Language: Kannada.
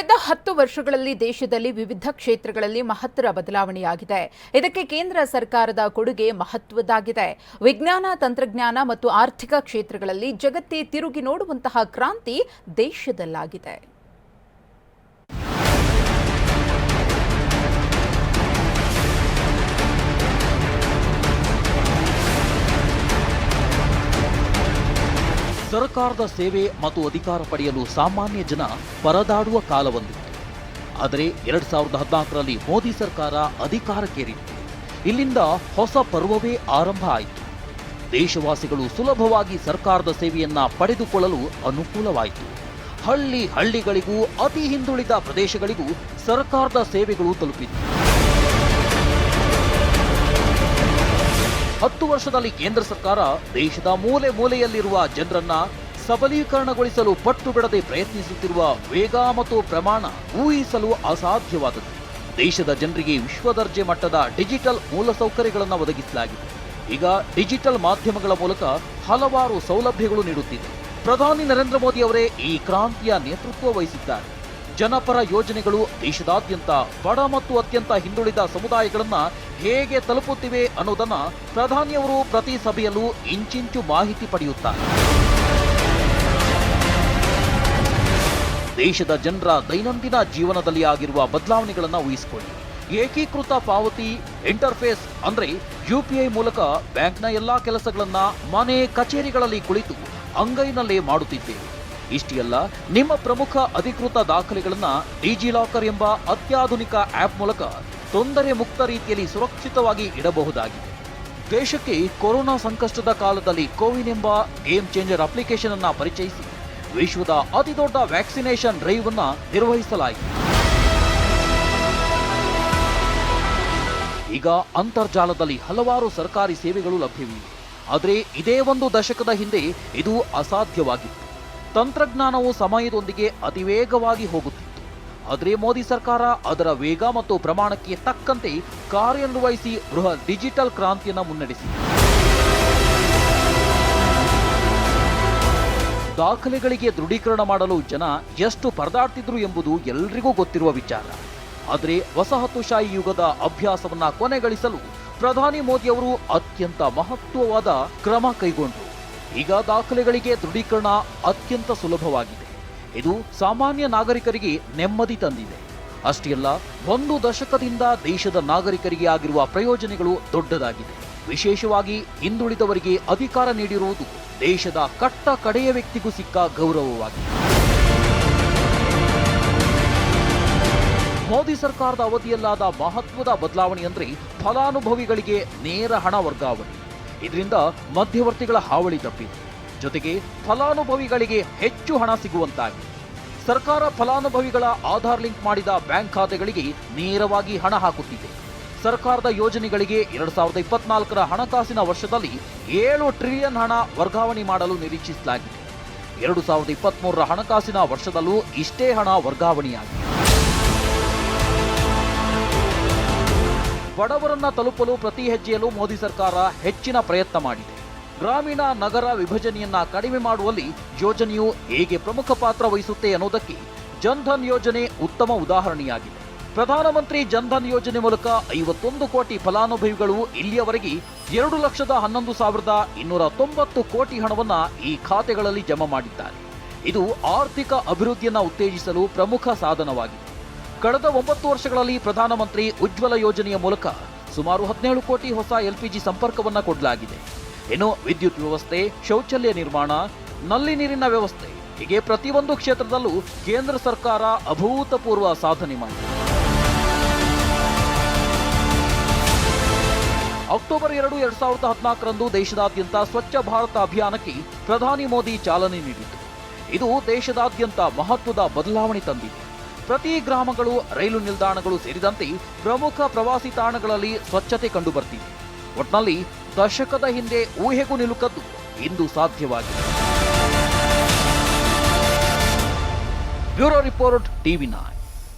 ಕಳೆದ ಹತ್ತು ವರ್ಷಗಳಲ್ಲಿ ದೇಶದಲ್ಲಿ ವಿವಿಧ ಕ್ಷೇತ್ರಗಳಲ್ಲಿ ಮಹತ್ತರ ಬದಲಾವಣೆಯಾಗಿದೆ. ಇದಕ್ಕೆ ಕೇಂದ್ರ ಸರ್ಕಾರದ ಕೊಡುಗೆ ಮಹತ್ವದ್ದಾಗಿದೆ. ವಿಜ್ಞಾನ, ತಂತ್ರಜ್ಞಾನ ಮತ್ತು ಆರ್ಥಿಕ ಕ್ಷೇತ್ರಗಳಲ್ಲಿ ಜಗತ್ತೇ ತಿರುಗಿ ನೋಡುವಂತಹ ಕ್ರಾಂತಿ ದೇಶದಲ್ಲಾಗಿದೆ. ಸರ್ಕಾರದ ಸೇವೆ ಮತ್ತು ಅಧಿಕಾರ ಪಡೆಯಲು ಸಾಮಾನ್ಯ ಜನ ಪರದಾಡುವ ಕಾಲವೊಂದಿತ್ತು ಆದರೆ ಎರಡ್ ಸಾವಿರದ ಹದಿನಾಲ್ಕರಲ್ಲಿ ಮೋದಿ ಸರ್ಕಾರ ಅಧಿಕಾರಕ್ಕೇರಿತ್ತು ಇಲ್ಲಿಂದ ಹೊಸ ಪರ್ವವೇ ಆರಂಭ ಆಯಿತು. ದೇಶವಾಸಿಗಳು ಸುಲಭವಾಗಿ ಸರ್ಕಾರದ ಸೇವೆಯನ್ನ ಪಡೆದುಕೊಳ್ಳಲು ಅನುಕೂಲವಾಯಿತು. ಹಳ್ಳಿ ಹಳ್ಳಿಗಳಿಗೂ, ಅತಿ ಹಿಂದುಳಿದ ಪ್ರದೇಶಗಳಿಗೂ ಸರ್ಕಾರದ ಸೇವೆಗಳು ತಲುಪಿತು. ಹತ್ತು ವರ್ಷದಲ್ಲಿ ಕೇಂದ್ರ ಸರ್ಕಾರ ದೇಶದ ಮೂಲೆ ಮೂಲೆಯಲ್ಲಿರುವ ಜನರನ್ನ ಸಬಲೀಕರಣಗೊಳಿಸಲು ಪಟ್ಟು ಬಿಡದೆ ಪ್ರಯತ್ನಿಸುತ್ತಿರುವ ವೇಗ ಮತ್ತು ಪ್ರಮಾಣ ಊಹಿಸಲು ಅಸಾಧ್ಯವಾದದ್ದು. ದೇಶದ ಜನರಿಗೆ ವಿಶ್ವದರ್ಜೆ ಮಟ್ಟದ ಡಿಜಿಟಲ್ ಮೂಲಸೌಕರ್ಯಗಳನ್ನು ಒದಗಿಸಲಾಗಿದೆ. ಈಗ ಡಿಜಿಟಲ್ ಮಾಧ್ಯಮಗಳ ಮೂಲಕ ಹಲವಾರು ಸೌಲಭ್ಯಗಳು ನೀಡುತ್ತಿದೆ. ಪ್ರಧಾನಿ ನರೇಂದ್ರ ಮೋದಿ ಅವರೇ ಈ ಕ್ರಾಂತಿಯ ನೇತೃತ್ವ ವಹಿಸಿದ್ದಾರೆ. ಜನಪರ ಯೋಜನೆಗಳು ದೇಶದಾದ್ಯಂತ ಬಡ ಮತ್ತು ಅತ್ಯಂತ ಹಿಂದುಳಿದ ಸಮುದಾಯಗಳನ್ನ ಹೇಗೆ ತಲುಪುತ್ತಿವೆ ಅನ್ನೋದನ್ನ ಪ್ರಧಾನಿಯವರು ಪ್ರತಿ ಸಭೆಯಲ್ಲೂ ಇಂಚಿಂಚು ಮಾಹಿತಿ ಪಡೆಯುತ್ತಾರೆ. ದೇಶದ ಜನರ ದೈನಂದಿನ ಜೀವನದಲ್ಲಿ ಆಗಿರುವ ಬದಲಾವಣೆಗಳನ್ನು ಊಹಿಸಿಕೊಳ್ಳಿ. ಏಕೀಕೃತ ಪಾವತಿ, ಇಂಟರ್ಫೇಸ್ ಅಂದ್ರೆ ಯುಪಿಐ ಮೂಲಕ ಬ್ಯಾಂಕ್ನ ಎಲ್ಲಾ ಕೆಲಸಗಳನ್ನ ಮನೆ ಕಚೇರಿಗಳಲ್ಲಿ ಕುಳಿತು ಅಂಗೈನಲ್ಲೇ ಮಾಡುತ್ತಿದ್ದೇವೆ. ಇಷ್ಟೇ ಅಲ್ಲ ನಿಮ್ಮ ಪ್ರಮುಖ ಅಧಿಕೃತ ದಾಖಲೆಗಳನ್ನ ಡಿಜಿಲಾಕರ್ ಎಂಬ ಅತ್ಯಾಧುನಿಕ ಆಪ್ ಮೂಲಕ ತೊಂದರೆ ಮುಕ್ತ ರೀತಿಯಲ್ಲಿ ಸುರಕ್ಷಿತವಾಗಿ ಇಡಬಹುದಾಗಿದೆ. ದೇಶಕ್ಕೆ ಕೊರೋನಾ ಸಂಕಷ್ಟದ ಕಾಲದಲ್ಲಿ ಕೋವಿನ್ ಎಂಬ ಗೇಮ್ ಚೇಂಜರ್ ಅಪ್ಲಿಕೇಶನ್ ಅನ್ನ ಪರಿಚಯಿಸಿ. ವಿಶ್ವದ ಅತಿದೊಡ್ಡ ವ್ಯಾಕ್ಸಿನೇಷನ್ ಡ್ರೈವ್ ಅನ್ನ ನಿರ್ವಹಿಸಲಾಯಿತು ಈಗ ಅಂತರ್ಜಾಲದಲ್ಲಿ ಹಲವಾರು ಸರ್ಕಾರಿ ಸೇವೆಗಳು ಲಭ್ಯವಿವೆ. ಆದರೆ ಇದೇ ಒಂದು ದಶಕದ ಹಿಂದೆ ಇದು ಅಸಾಧ್ಯವಾಗಿತ್ತು. ತಂತ್ರಜ್ಞಾನವು ಸಮಯದೊಂದಿಗೆ ಅತಿ ವೇಗವಾಗಿ ಹೋಗುತ್ತಿತ್ತು. ಆದರೆ ಮೋದಿ ಸರ್ಕಾರ ಅದರ ವೇಗ ಮತ್ತು ಪ್ರಮಾಣಕ್ಕೆ ತಕ್ಕಂತೆ ಕಾರ್ಯನಿರ್ವಹಿಸಿ ಬೃಹತ್ ಡಿಜಿಟಲ್ ಕ್ರಾಂತಿಯನ್ನು ಮುನ್ನಡೆಸಿದೆ. ದಾಖಲೆಗಳಿಗೆ ದೃಢೀಕರಣ ಮಾಡಲು ಜನ ಎಷ್ಟು ಪರದಾಡ್ತಿದ್ರು ಎಂಬುದು ಎಲ್ರಿಗೂ ಗೊತ್ತಿರುವ ವಿಚಾರ. ಆದರೆ ವಸಾಹತುಶಾಹಿ ಯುಗದ ಅಭ್ಯಾಸವನ್ನ ಕೊನೆಗಳಿಸಲು ಪ್ರಧಾನಿ ಮೋದಿ ಅವರು ಅತ್ಯಂತ ಮಹತ್ವವಾದ ಕ್ರಮ ಕೈಗೊಂಡರು. ಈಗ ದಾಖಲೆಗಳಿಗೆ ದೃಢೀಕರಣ ಅತ್ಯಂತ ಸುಲಭವಾಗಿದೆ. ಇದು ಸಾಮಾನ್ಯ ನಾಗರಿಕರಿಗೆ ನೆಮ್ಮದಿ ತಂದಿದೆ. ಅಷ್ಟೇ ಅಲ್ಲ, ಒಂದು ದಶಕದಿಂದ ದೇಶದ ನಾಗರಿಕರಿಗೆ ಆಗಿರುವ ಪ್ರಯೋಜನಗಳು ದೊಡ್ಡದಾಗಿದೆ. ವಿಶೇಷವಾಗಿ ಹಿಂದುಳಿದವರಿಗೆ ಅಧಿಕಾರ ನೀಡಿರುವುದು ದೇಶದ ಕಟ್ಟ ಕಡೆಯ ವ್ಯಕ್ತಿಗೂ ಸಿಕ್ಕ ಗೌರವವಾಗಿದೆ. ಮೋದಿ ಸರ್ಕಾರದ ಅವಧಿಯಲ್ಲಾದ ಮಹತ್ವದ ಬದಲಾವಣೆ ಅಂದರೆ ಫಲಾನುಭವಿಗಳಿಗೆ ನೇರ ಹಣ ವರ್ಗಾವಣೆ. ಇದರಿಂದ ಮಧ್ಯವರ್ತಿಗಳ ಹಾವಳಿ ತಪ್ಪಿದೆ. ಜೊತೆಗೆ ಫಲಾನುಭವಿಗಳಿಗೆ ಹೆಚ್ಚು ಹಣ ಸಿಗುವಂತಾಗಿದೆ. ಸರ್ಕಾರ ಫಲಾನುಭವಿಗಳ ಆಧಾರ್ ಲಿಂಕ್ ಮಾಡಿದ ಬ್ಯಾಂಕ್ ಖಾತೆಗಳಿಗೆ ನೇರವಾಗಿ ಹಣ ಹಾಕುತ್ತಿದೆ. ಸರ್ಕಾರದ ಯೋಜನೆಗಳಿಗೆ ಎರಡ್ ಸಾವಿರದ ಇಪ್ಪತ್ನಾಲ್ಕರ ಹಣಕಾಸಿನ ವರ್ಷದಲ್ಲಿ ಏಳು ಟ್ರಿಲಿಯನ್ ಹಣ ವರ್ಗಾವಣೆ ಮಾಡಲು ನಿರೀಕ್ಷಿಸಲಾಗಿದೆ. ಎರಡು ಸಾವಿರದ ಇಪ್ಪತ್ಮೂರರ ಹಣಕಾಸಿನ ವರ್ಷದಲ್ಲೂ ಇಷ್ಟೇ ಹಣ ವರ್ಗಾವಣೆಯಾಗಿದೆ. ಬಡವರನ್ನ ತಲುಪಲು ಪ್ರತಿ ಹೆಜ್ಜೆಯಲ್ಲೂ ಮೋದಿ ಸರ್ಕಾರ ಹೆಚ್ಚಿನ ಪ್ರಯತ್ನ ಮಾಡಿದೆ. ಗ್ರಾಮೀಣ ನಗರ ವಿಭಜನೆಯನ್ನ ಕಡಿಮೆ ಮಾಡುವಲ್ಲಿ ಯೋಜನೆಯು ಹೇಗೆ ಪ್ರಮುಖ ಪಾತ್ರ ವಹಿಸುತ್ತೆ ಅನ್ನೋದಕ್ಕೆ ಜನ್ಧನ್ ಯೋಜನೆ ಉತ್ತಮ ಉದಾಹರಣೆಯಾಗಿದೆ. ಪ್ರಧಾನಮಂತ್ರಿ ಜನ್ಧನ್ ಯೋಜನೆ ಮೂಲಕ ಐವತ್ತೊಂದು ಕೋಟಿ ಫಲಾನುಭವಿಗಳು ಇಲ್ಲಿಯವರೆಗೆ ಎರಡು ಲಕ್ಷದ ಹನ್ನೊಂದು ಸಾವಿರದ ಇನ್ನೂರ ತೊಂಬತ್ತು ಕೋಟಿ ಹಣವನ್ನು ಈ ಖಾತೆಗಳಲ್ಲಿ ಜಮಾ ಮಾಡಿದ್ದಾರೆ. ಇದು ಆರ್ಥಿಕ ಅಭಿವೃದ್ಧಿಯನ್ನು ಉತ್ತೇಜಿಸಲು ಪ್ರಮುಖ ಸಾಧನವಾಗಿದೆ. ಕಳೆದ ಒಂಬತ್ತು ವರ್ಷಗಳಲ್ಲಿ ಪ್ರಧಾನಮಂತ್ರಿ ಉಜ್ವಲ ಯೋಜನೆಯ ಮೂಲಕ ಸುಮಾರು ಹದಿನೇಳು ಕೋಟಿ ಹೊಸ ಎಲ್ಪಿಜಿ ಸಂಪರ್ಕವನ್ನು ಕೊಡಲಾಗಿದೆ. ಇನ್ನು ವಿದ್ಯುತ್ ವ್ಯವಸ್ಥೆ, ಶೌಚಾಲಯ ನಿರ್ಮಾಣ, ನಲ್ಲಿ ನೀರಿನ ವ್ಯವಸ್ಥೆ ಹೀಗೆ ಪ್ರತಿಯೊಂದು ಕ್ಷೇತ್ರದಲ್ಲೂ ಕೇಂದ್ರ ಸರ್ಕಾರ ಅಭೂತಪೂರ್ವ ಸಾಧನೆ ಮಾಡಿದೆ. ಅಕ್ಟೋಬರ್ ಎರಡು, ಎರಡ್ ಸಾವಿರದ ಹದಿನಾಲ್ಕರಂದು ದೇಶದಾದ್ಯಂತ ಸ್ವಚ್ಛ ಭಾರತ ಅಭಿಯಾನಕ್ಕೆ ಪ್ರಧಾನಿ ಮೋದಿ ಚಾಲನೆ ನೀಡಿತು ಇದು ದೇಶದಾದ್ಯಂತ ಮಹತ್ವದ ಬದಲಾವಣೆ ತಂದಿದೆ. ಪ್ರತಿ ಗ್ರಾಮಗಳು, ರೈಲು ನಿಲ್ದಾಣಗಳು ಸೇರಿದಂತೆ ಪ್ರಮುಖ ಪ್ರವಾಸಿ ತಾಣಗಳಲ್ಲಿ ಸ್ವಚ್ಛತೆ ಕಂಡುಬರ್ತಿದೆ. ಒಟ್ನಲ್ಲಿ ದಶಕದ ಹಿಂದೆ ಊಹೆಗೂ ನಿಲುಕದ್ದು ಇಂದು ಸಾಧ್ಯವಾಗಿದೆ. Bureau report, TV